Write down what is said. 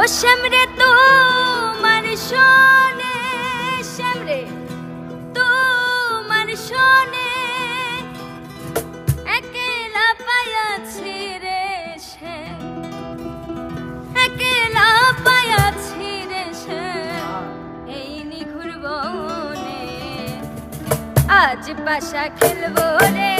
ও শ্যামরে তোমার শোনে, শ্যামরে তোমার শোনে, একেলা পায়াছি রে শ্যাম, একেলা পায়াছি রে শ্যাম, এই নিঘুর বনে আজ পাশা খেলব রে।